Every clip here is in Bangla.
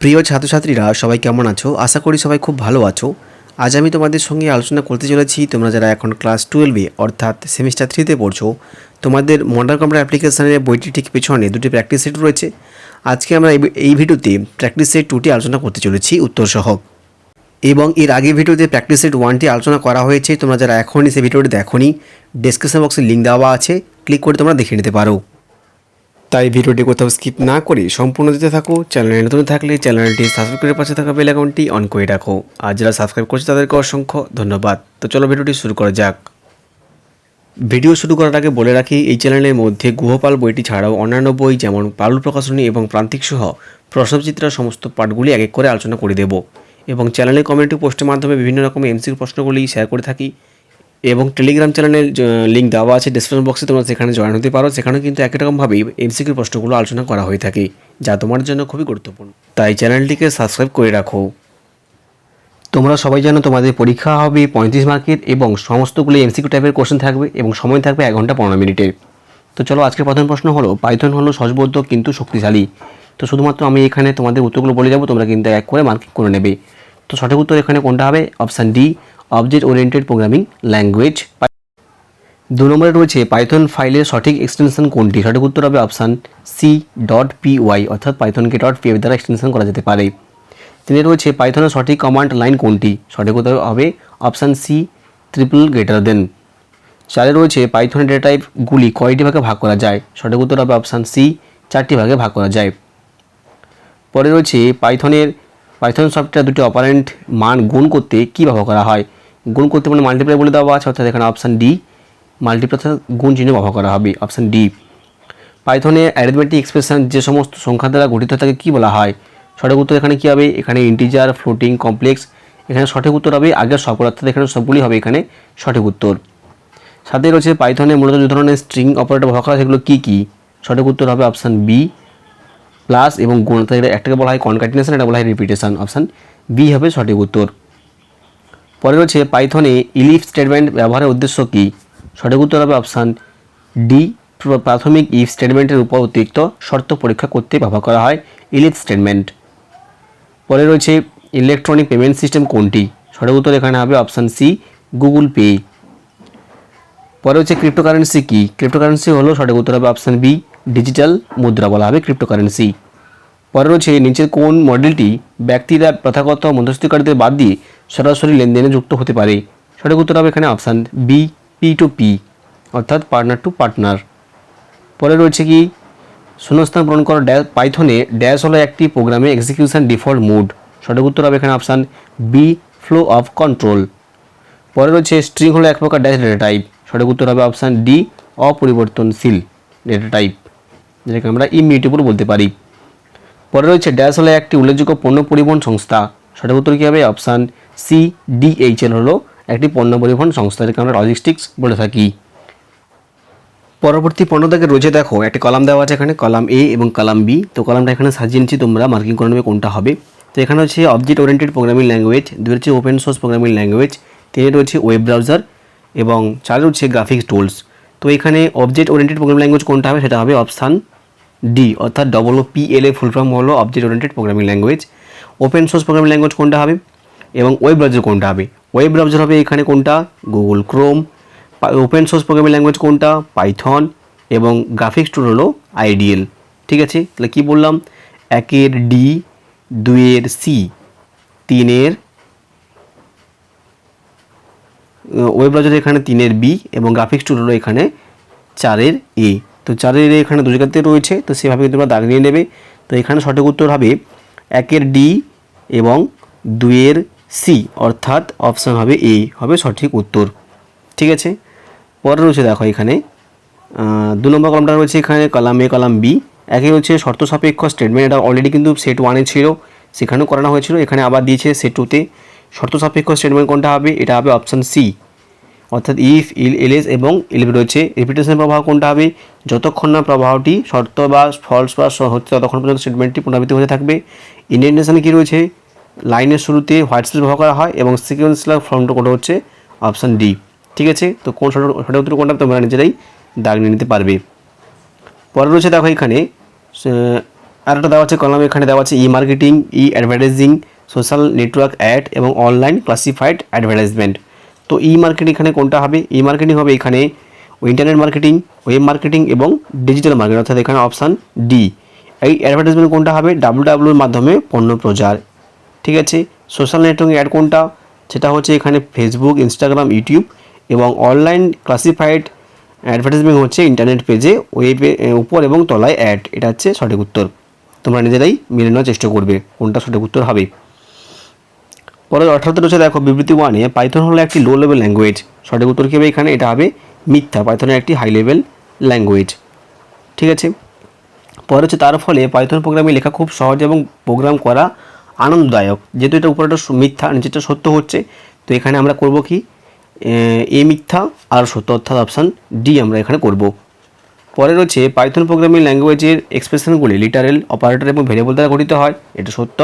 প্রিয় ছাত্রছাত্রীরা, সবাই কেমন আছো? আশা করি সবাই খুব ভালো আছো। আজ আমি তোমাদের সঙ্গে আলোচনা করতে চলেছি। তোমরা যারা এখন ক্লাস টুয়েলভে, অর্থাৎ সেমিস্টার থ্রিতে পড়ছো, তোমাদের মডার্ন কম্পিউটার অ্যাপ্লিকেশনের বইটি ঠিক পেছনে দুটি প্র্যাকটিস সেট রয়েছে। আজকে আমরা এই- ভিডিওতে প্র্যাকটিস সেট টুটি আলোচনা করতে চলেছি উত্তর সহ এবং এর আগে ভিডিওতে প্র্যাকটিস সেট ওয়ানটি আলোচনা করা হয়েছে। তোমরা যারা এখনই সেই ভিডিওটি দেখোনি ডেসক্রিপশন বক্সে লিঙ্ক দেওয়া আছে। ক্লিক করে তোমরা দেখে নিতে পারো। তাই ভিডিওটি কোথাও স্কিপ না করে সম্পূর্ণ দিতে থাকো। চ্যানেলে নতুন থাকলে চ্যানেলটি সাবস্ক্রাইব করে পাশে থাকা বেল অ্যাকাউন্টটি অন করে রাখো। আর যারা সাবস্ক্রাইব করছে তাদেরকে অসংখ্য ধন্যবাদ। তো চলো ভিডিওটি শুরু করা যাক। ভিডিও শুরু করার আগে বলে রাখি, এই চ্যানেলের মধ্যে গুহপাল বইটি ছাড়াও অন্যান্য বই যেমন পারুল প্রকাশনী এবং প্রান্তিক সহ প্রসবচিত্রা সমস্ত পাঠগুলি এক এক করে আলোচনা করে দেব। এবং চ্যানেলে কমিউনিটি পোস্টের মাধ্যমে বিভিন্ন রকম এমসির প্রশ্নগুলি শেয়ার করে থাকি। এবং টেলিগ্রাম চ্যানেলের লিঙ্ক দেওয়া আছে ডিসক্রিপশন বক্সে তোমরা সেখানে জয়েন হতে পারো। সেখানেও কিন্তু একই রকমভাবেই এমসিকিউর প্রশ্নগুলো আলোচনা করা হয়ে থাকে, যা তোমার জন্য খুবই গুরুত্বপূর্ণ। তাই চ্যানেলটিকে সাবস্ক্রাইব করে রাখো। তোমরা সবাই জানো তোমাদের পরীক্ষা হবে পঁয়ত্রিশ মার্কের এবং সমস্তগুলো এমসিকিউ টাইপের কোশ্চেন থাকবে এবং সময় থাকবে এক ঘণ্টা পনেরো মিনিটের তো চলো, আজকের প্রথম প্রশ্ন হলো, পাইথন হলো সহজবোধ্য কিন্তু শক্তিশালী। তো শুধুমাত্র আমি এখানে তোমাদের উত্তরগুলো বলে যাব, তোমরা কিন্তু এক করে মার্কিং করে নেবে। তো সঠিক উত্তর এখানে কোনটা হবে? Option D object oriented programming language দু নম্বরে রয়েছে পাইথন ফাইলের সঠিক এক্সটেনশন কোনটি? সঠিক উত্তর হবে option C dot P Y অর্থাৎ পাইথনকে ডট পি দ্বারা এক্সটেনশন করা যেতে পারে। তিনে রয়েছে পাইথনের সঠিক কমান্ড লাইন কোনটি? সঠিক উত্তর হবে option C triple greater than চারে রয়েছে পাইথনের ডেটা টাইপগুলি কয়টি ভাগে ভাগ করা যায়? সঠিক উত্তর হবে অপশান সি চারটি ভাগে ভাগ করা যায়। পরে রয়েছে পাইথনের পাইথন সফটওয়্যার দুটি অপারেন্ট মান গুণ করতে কী ব্যবহার করা হয়? গুণ করতে মানে মাল্টিপ্লাই বলে দেওয়া আছে, অর্থাৎ এখানে অপশান ডি মাল্টিপ্লাই গুণ চিহ্ন ব্যবহার করা হবে অপশান ডি পাইথনে অ্যারিথমেটিক এক্সপ্রেশন যে সমস্ত সংখ্যা দ্বারা গঠিত থাকে, কী বলা হয়? সঠিক উত্তর এখানে কী হবে? এখানে ইন্টিজার ফ্লোটিং কমপ্লেক্স এখানে সঠিক উত্তর হবে, আগের সকল অর্থাৎ এখানে সবগুলি হবে এখানে সঠিক উত্তর। সাথে রয়েছে পাইথনে মূলত যে ধরনের স্ট্রিং অপারেটর ব্যবহার করা সেগুলো কী কী? সঠিক উত্তর হবে অপশান বি প্লাস এবং গুণ, অর্থাৎ একটাকে বলা হয় কনকাটিনেশন এটা বলা হয় রিপিটেশন অপশান বি হবে সঠিক উত্তর। পরে রয়েছে পাইথনে ইলিফ স্টেটমেন্ট ব্যবহারের উদ্দেশ্য কী? সঠিক উত্তর হবে অপশান ডি। প্রাথমিক ইফ স্টেটমেন্টের উপর অতিরিক্ত শর্ত পরীক্ষা করতে ব্যবহার করা হয় ইলিফ স্টেটমেন্ট। পরে রয়েছে ইলেকট্রনিক পেমেন্ট সিস্টেম কোনটি? সঠিক উত্তর এখানে হবে অপশান সি, গুগল পে। পরে হচ্ছে ক্রিপ্টোকারেন্সি কি? ক্রিপ্টোকারেন্সি হলো সঠিক উত্তর হবে অপশান বি, ডিজিটাল মুদ্রা বলা হবে ক্রিপ্টোকারেন্সি। পরে রয়েছে নিচের কোন মডেলটি ব্যক্তিরা প্রথাগত মধ্যস্থিকারীদের বাদ দিয়ে সরাসরি লেনদেনে যুক্ত হতে পারে? সঠিক উত্তর হবে এখানে option B P to P অর্থাৎ পার্টনার টু পার্টনার পরে রয়েছে কি, শূন্যস্থান পূরণ করা ড্যাশ পাইথনে ড্যাশ হলো একটি প্রোগ্রামে এক্সিকিউশন ডিফল্ট মুড। সঠিক উত্তর হবে এখানে option B flow of control পরে রয়েছে স্ট্রিং হলো এক প্রকার ড্যাশ ডেটা টাইপ সঠিক উত্তর হবে অপশান ডি অপরিবর্তনশীল ডেটা টাইপ যেটাকে আমরা ইমিউটেবল বলতে পারি। পরে রয়েছে ড্যাশ হলো একটি উল্লেখযোগ্য পণ্য পরিবহন সংস্থা। সঠিক উত্তর কী হবে? অপশান সি, ডিএইচএল হলো একটি পণ্য পরিবহন সংস্থা যেটাকে আমরা লজিস্টিক্স বলে থাকি। পরবর্তী পণ্য থেকে রয়েছে দেখো, একটি কলাম দেওয়া আছে এখানে, কলাম এ এবং কলাম বি। তো কলামটা এখানে সাজিয়ে নিচ্ছি তোমরা মার্কিং করে নেবে কোনটা হবে। তো এখানে হচ্ছে অবজেক্ট ওরিয়েন্টেড প্রোগ্রামিং ল্যাঙ্গুয়েজ দুই হচ্ছে ওপেন সোর্স প্রোগ্রামিং ল্যাঙ্গুয়েজ তিনে রয়েছে ওয়েব ব্রাউজার এবং চার হচ্ছে গ্রাফিক্স টুলস তো এখানে অবজেক্ট ওরিয়েন্টেড প্রোগ্রামিং ল্যাঙ্গুয়েজ কোনটা হবে? সেটা হবে অপশান ডি অর্থাৎ double O P L A full form হলো object oriented programming language open source programming language কোনটা হবে? এবং ওয়েব ব্রাউজার কোনটা হবে? ওয়েব ব্রাউজার হবে এখানে কোনটা? Google Chrome open source programming language কোনটা? পাইথন এবং গ্রাফিক্স টুল হলো আইডিএল ঠিক আছে? তাহলে কী বললাম? একের ডি দুইয়ের সি তিনের ওয়েব ব্রাউজার এখানে তিনের বি এবং গ্রাফিক্স টুল হলো এখানে চারের এ তো চারের এখানে দু রয়েছে, তো সেভাবে কিন্তু তোমরা দাগ নিয়ে নেবে। তো এখানে সঠিক উত্তর হবে একের ডি এবং দুইয়ের সি, অর্থাৎ অপশান হবে এ, হবে সঠিক উত্তর। ঠিক আছে? পরে রয়েছে দেখো এখানে দু নম্বর কলামটা রয়েছে এখানে কলাম এ, কলাম বি। একই হচ্ছে শর্ত সাপেক্ষ স্টেটমেন্ট এটা অলরেডি কিন্তু সেট ওয়ানে ছিল, সেখানেও করানো হয়েছিল। এখানে আবার দিয়েছে সেট টুতে শর্ত সাপেক্ষ স্টেটমেন্ট কোনটা হবে? এটা হবে অপশান সি অর্থাৎ ইফ ইল এলএস এবং এলবি রয়েছে। রিপিটেশন প্রবাহ কোনটা হবে? যতক্ষণ না প্রবাহটি শর্ত বা ফলস বা হচ্ছে, ততক্ষণ পর্যন্ত স্টেটমেন্টটি পুনরাবৃত্তি হতে থাকবে। ইন্ডেন্টেশনে কী রয়েছে? লাইনের শুরুতে হোয়াইট স্পেস ব্যবহার করা হয় এবং সিকুয়েন্সিয়াল ফর্মটা কোনটা হচ্ছে? অপশান ডি ঠিক আছে? তো কোন সঠিক উত্তর কোনটা তোমরা নিজেরাই দাগ নিয়ে নিতে পারবে। পরে রয়েছে দেখো এখানে আর একটা দেওয়া আছে কলাম এখানে দেওয়া আছে E marketing E advertising social network ad এবং অনলাইন ক্লাসিফাইড অ্যাডভার্টাইজমেন্ট তো ই মার্কেটিং এখানে কোনটা হবে? ই মার্কেটিং হবে এখানে ইন্টারনেট মার্কেটিং ওয়েব মার্কেটিং এবং ডিজিটাল মার্কেটিং অর্থাৎ এখানে অপশান ডি এই অ্যাডভার্টাইজমেন্ট কোনটা হবে? ডাব্লু ডাব্লুর মাধ্যমে পণ্য প্রচার। ঠিক আছে? সোশ্যাল নেটওয়ার্কিং অ্যাড কোনটা? সেটা হচ্ছে এখানে ফেসবুক ইনস্টাগ্রাম ইউটিউব এবং অনলাইন ক্লাসিফাইড অ্যাডভার্টাইজমেন্ট হচ্ছে ইন্টারনেট পেজে ওয়েবে উপর এবং তলায় অ্যাড এটা হচ্ছে সঠিক উত্তর। তোমরা নিজেরাই মিলে নেওয়ার চেষ্টা করবে কোনটা সঠিক উত্তর হবে। পরের অর্থাৎ রয়েছে দেখো বিবৃতি ওয়ানে পাইথন হলো একটি লো লেভেল ল্যাঙ্গুয়েজ সঠিক উত্তর কী এখানে? এটা হবে মিথ্যা। পাইথনের একটি হাই লেভেল ল্যাঙ্গুয়েজ ঠিক আছে? পরে হচ্ছে তার ফলে পাইথন প্রোগ্রামে লেখা খুব সহজ এবং প্রোগ্রাম করা আনন্দদায়ক। যেহেতু এটা উপরেটা মিথ্যা নিচেটা সত্য হচ্ছে, তো এখানে আমরা করব কি? এ মিথ্যা আর সত্য অর্থাৎ অপশান ডি আমরা এখানে করব। পরে রয়েছে পাইথন প্রোগ্রামিং ল্যাঙ্গুয়েজের এক্সপ্রেশনগুলি লিটারেল অপারেটর এবং ভেরিয়েবল দ্বারা গঠিত হয়। এটা সত্য।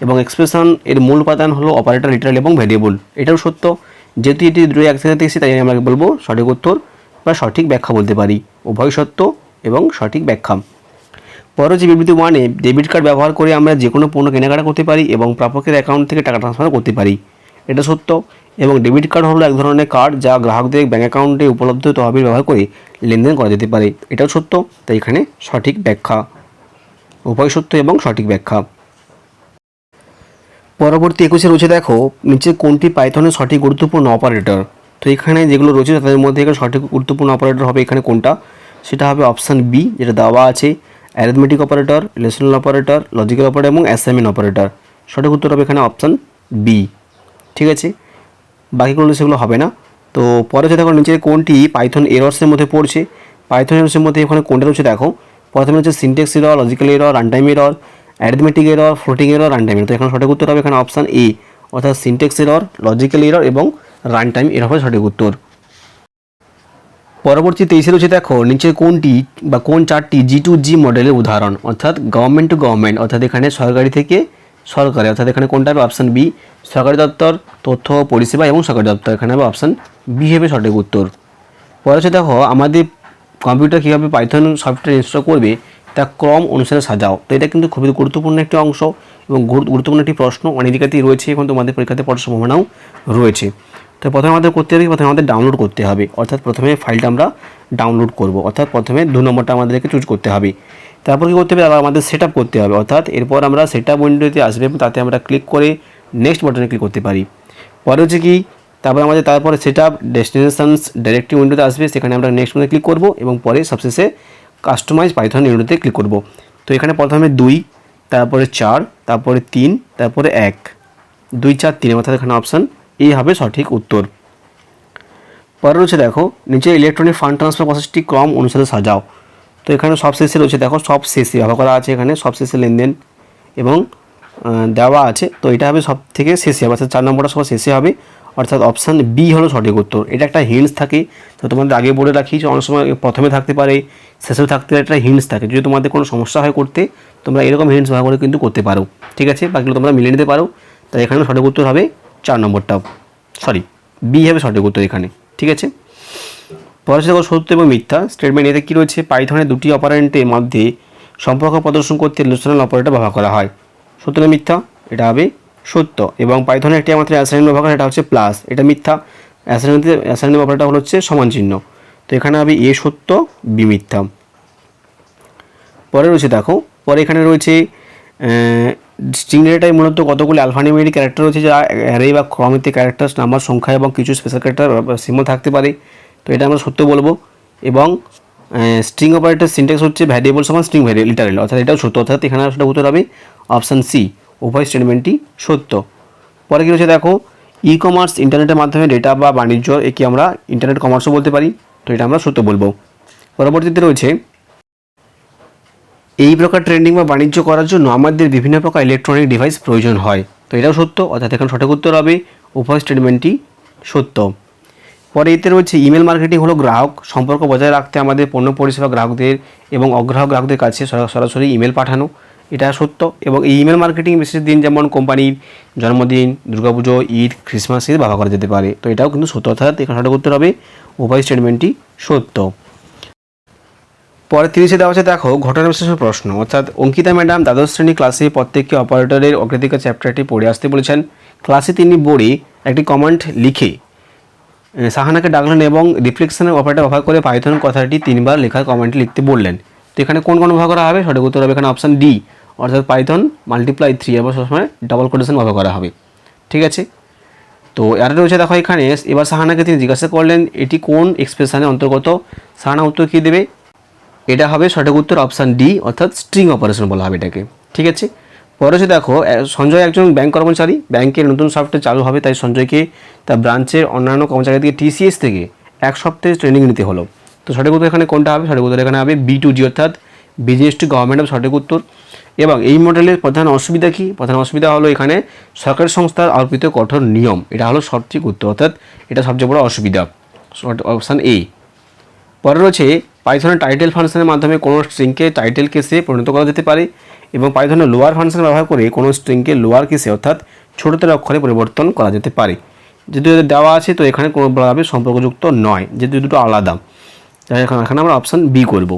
এবং এক্সপ্রেশন এর মূল উপাদান হলো অপারেটর লিটারেল এবং ভেরিয়েবল এটাও সত্য। যেহেতু এটি দুটো একসাথে এসেছে, তাই আমরা বলব সঠিক উত্তর বা সঠিক ব্যাখ্যা বলতে পারি। উভয় সত্য এবং সঠিক ব্যাখ্যা। পরে যে বিবৃতি ওয়ানে ডেবিট কার্ড ব্যবহার করে আমরা যে কোনো পণ্য কেনাকাটা করতে পারি এবং প্রাপকের অ্যাকাউন্ট থেকে টাকা ট্রান্সফার করতে পারি। এটা সত্য। এবং ডেবিট কার্ড হলো এক ধরনের কার্ড যা গ্রাহকদের ব্যাঙ্ক অ্যাকাউন্টে উপলব্ধ তহবিল ব্যবহার করে লেনদেন করা যেতে পারে। এটাও সত্য। তাই এখানে সঠিক ব্যাখ্যা। উভয় সত্য এবং সঠিক ব্যাখ্যা। পরবর্তী একুশে রয়েছে দেখো, নিচে কোনটি পাইথনের সঠিক গুরুত্বপূর্ণ অপারেটর তো এখানে যেগুলো রয়েছে, তাদের মধ্যে এখানে সঠিক গুরুত্বপূর্ণ অপারেটর হবে এখানে কোনটা? সেটা হবে অপশান বি যেটা দেওয়া আছে arithmetic operator relational operator logical operator এবং অ্যাসাইনমেন্ট অপারেটর সঠিক উত্তর হবে এখানে অপশান বি ঠিক আছে? বাকিগুলো সেগুলো হবে না। তো পরে হচ্ছে দেখো, নিচে কোনটি পাইথন এরর্সের মধ্যে পড়ছে? পাইথন এরর্সের মধ্যে এখানে কোনটা রয়েছে দেখো? প্রথমে হচ্ছে syntax error logical error runtime error arithmetic error floating error runtime error তো এখানে সঠিক উত্তর হবে এখানে অপশান এ অর্থাৎ সিনটেক্স এরর লজিক্যাল এরর এবং রান টাইম এরর হবে সঠিক উত্তর। পরবর্তী তেইশে রয়েছে দেখো, নিচে কোনটি বা কোন চারটি জি টু জি মডেলের উদাহরণ? অর্থাৎ গভর্নমেন্ট টু গভর্নমেন্ট অর্থাৎ এখানে সরকারি থেকে সরকারি, অর্থাৎ এখানে কোনটা হবে? অপশান বি সরকারি দপ্তর, তথ্য, পরিষেবা এবং সরকারি দপ্তর। এখানে হবে অপশান বি হবে সঠিক উত্তর। পরে দেখো, আমাদের কম্পিউটার কীভাবে পাইথন সফটওয়্যার ইনস্টল করবে? তা ক্রম অনুসারে সাজাও। তো এটা কিন্তু খুবই গুরুত্বপূর্ণ একটি অংশ এবং গুরুত্বপূর্ণ একটি প্রশ্ন। অনেক জায়গাতেই রয়েছে এখন তোমাদের পরীক্ষাতে পড়ার সম্ভাবনাও রয়েছে। তো প্রথমে আমাদের করতে হবে, প্রথমে আমাদের ডাউনলোড করতে হবে। অর্থাৎ প্রথমে ফাইলটা আমরা ডাউনলোড করব। অর্থাৎ প্রথমে দু নম্বরটা আমাদেরকে চুজ করতে হবে। তারপর কী করতে হবে? আবার আমাদের সেট করতে হবে। অর্থাৎ এরপর আমরা সেট আপ উইন্ডোতে আসবে তাতে আমরা ক্লিক করে নেক্সট বাটনে ক্লিক করতে পারি। পরে হচ্ছে কি? তারপরে আমাদের, তারপরে সেট আপ ডেস্টিনেশনস ডাইরেক্টরি উইন্ডোতে আসবে। সেখানে আমরা নেক্সট মধ্যে ক্লিক করব এবং পরে সবশেষে কাস্টমাইজ পাইথন উইন্ডোতে ক্লিক করব। তো এখানে প্রথমে দুই, তারপরে চার, তারপরে তিন, তারপরে এক। দুই, চার, তিন অর্থাৎ এখানে অপশান এই হবে সঠিক উত্তর। পরে রয়েছে দেখো, নিচে ইলেকট্রনিক ফান্ড ট্রান্সফার প্রসেসটি ক্রম অনুসারে সাজাও। তো এখানে সব শেষে রয়েছে দেখো সব শেষে ব্যবহার করা আছে এখানে সব শেষে লেনদেন এবং দেওয়া আছে। তো এটা হবে সব থেকে শেষে, অর্থাৎ চার নম্বরটা সব শেষে হবে। অর্থাৎ অপশান বি হলো সঠিক উত্তর। এটা একটা হিন্টস থাকে। তো তোমাদের আগে বলে রাখি যে অনেক সময় প্রথমে থাকতে পারে শেষেও থাকতে পারে, একটা হিন্টস থাকে। যদি তোমাদের কোনো সমস্যা হয় করতে, তোমরা এরকম হিন্টস ব্যবহার করে কিন্তু করতে পারো। ঠিক আছে? বাকিগুলো তোমরা মিলিয়ে নিতে পারো। তাই এখানে সঠিক উত্তর হবে চার নম্বরটা। সরি বি হবে সঠিক উত্তর এখানে। ঠিক আছে? দেখো সত্য এবং মিথ্যা। স্টেটমেন্ট এতে কী রয়েছে? পাইথনের দুটি অপারেন্টের মধ্যে সম্পর্ক প্রদর্শন করতে রিলেশনাল অপারেটর ব্যবহার করা হয়। সত্য মিথ্যা? এটা হবে সত্য। এবং পাইথনের একটি আমাদের অ্যাসাইন ব্যবহার এটা হচ্ছে প্লাস এটা মিথ্যা। অ্যাসাইনমেন্টে অ্যাসাইন অপারেটর হলো হচ্ছে সমান চিহ্ন। তো এখানে হবে এ সত্য বি মিথ্যা। পরে রয়েছে দেখো, পরে এখানে রয়েছে স্ট্রিং ডেটায় মূলত কতগুলি আলফানিউমেরিক ক্যারেক্টার রয়েছে যা অ্যারে বা ক্রমিতে ক্যারেক্টার নাম্বার সংখ্যা এবং কিছু স্পেশাল ক্যারেক্টার সিম্বল থাকতে পারে। তো এটা আমরা সত্য বলব। এবং স্ট্রিং অপারেটর সিনটেক্স হচ্ছে ভ্যারিয়েবল সমান স্ট্রিং ভ্যারিয়েবল লিটারেল অর্থাৎ এটাও সত্য। অর্থাৎ এখানে আসলে উত্তর হবে অপশান সি উভয় স্টেটমেন্টটি সত্য। পরে কী রয়েছে দেখো ই কমার্স ইন্টারনেটের মাধ্যমে ডেটা বা বাণিজ্য, একে আমরা ইন্টারনেট কমার্সও বলতে পারি, তো এটা আমরা সত্য বলব। পরবর্তীতে রয়েছে, এই প্রকার ট্রেন্ডিং বা বাণিজ্য করার জন্য আমাদের বিভিন্ন প্রকার ইলেকট্রনিক ডিভাইস প্রয়োজন হয়। তো এটাও সত্য, অর্থাৎ এখানে সঠিক উত্তর হবে, উভয় স্টেটমেন্টটি সত্য। পরে এতে রয়েছে ইমেল মার্কেটিং হলো গ্রাহক, সম্পর্ক বজায় রাখতে আমাদের পণ্য পরিষেবা গ্রাহকদের এবং অগ্রাহক গ্রাহকদের কাছে সরা- সরাসরি ইমেল পাঠানো। এটা সত্য এবং এই ইমেল মার্কেটিং বিশেষ দিন যেমন কোম্পানির জন্মদিন, দুর্গাপুজো, ঈদ ক্রিসমাস ঈদ ব্যবহার করা যেতে পারে। তো এটাও কিন্তু সত্য অর্থাৎ এখানে সঠিক উত্তর হবে, উভয় স্টেটমেন্টটি সত্য। পরে তিরিশে দেওয়া আছে, দেখো, ঘটনা বিশেষ প্রশ্ন। অর্থাৎ অঙ্কিতা ম্যাডাম দ্বাদশ শ্রেণি ক্লাসে প্রত্যেককে অপারেটরের অগ্রাধিকার চ্যাপ্টারটি পড়ে আসতে বলেছেন। ক্লাসে তিনি বোর্ডে একটি কমেন্ট লিখে সাহানাকে ডাকলেন এবং রিফ্লেকশনের অপারেটর ব্যবহার করে পাইথন কথাটি তিনবার লেখার কমেন্ট লিখতে বললেন। তো এখানে কোন কোন ব্যবহার করা হবে? সঠিক উত্তর হবে এখানে অপশান ডি অর্থাৎ পাইথন মাল্টিপ্লাই থ্রি এবার সবসময় ডাবল কোটেশন ব্যবহার করা হবে। ঠিক আছে? তো আর রয়েছে দেখো এখানে। এবার সাহানাকে তিনি জিজ্ঞাসা করলেন, এটি কোন এক্সপ্রেশনের অন্তর্গত? সাহানা উত্তর কী দেবে? এটা হবে সঠিক উত্তর অপশান ডি অর্থাৎ স্ট্রিং অপারেশন বলা হবে এটাকে। ঠিক আছে? পরে হচ্ছে দেখো সঞ্জয় একজন ব্যাংক কর্মচারী। ব্যাংকের নতুন সফটওয়্যার চালু হবে, তাই সঞ্জয়কে তার ব্রাঞ্চের অন্যান্য কর্মচারী থেকে টিসিএস থেকে এক সপ্তাহের ট্রেনিং নিতে হলো। তো সঠিক উত্তর এখানে কোনটা হবে? সঠিক উত্তর এখানে হবে বি টু জি অর্থাৎ বিজিএসটি গভর্নমেন্ট অফ সঠিক উত্তর। এবং এই মডেলের প্রধান অসুবিধা কি? প্রধান অসুবিধা হলো এখানে সরকারি সংস্থার আরোপিত কঠোর নিয়ম। এটা হলো সঠিক উত্তর। অর্থাৎ এটা সবচেয়ে বড় অসুবিধা। Option A. পরে রয়েছে পাইথনের টাইটেল ফাংশনের মাধ্যমে কোনো স্ট্রিংকে টাইটেল কেসে পরিণত করা যেতে পারে এবং পাইথনের লোয়ার ফাংশন ব্যবহার করে কোনো স্ট্রিংকে লোয়ার কেসে অর্থাৎ ছোটতর অক্ষরে পরিবর্তন করা যেতে পারে। যেহেতু দেওয়া আছে, তো এখানে কোনোভাবে সম্পর্কযুক্ত নয়। যেহেতু দুটো আলাদা। এখানে আমরা অপশান বি করব।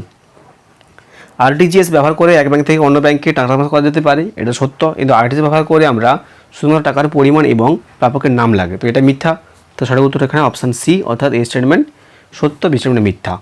আরটিজিএস ব্যবহার করে এক ব্যাংক থেকে অন্য ব্যাংকে টাকা ট্রান্সফার করা যেতে পারে, এটা সত্য। কিন্তু আরটিজিএস ব্যবহার করে আমরা শুধুমাত্র টাকার পরিমাণ এবং প্রাপকের নাম লাগে। তো এটা মিথ্যা। তো সঠিক উত্তর এখানে অপশান সি অর্থাৎ এই স্টেটমেন্ট সত্য বি মিথ্যা।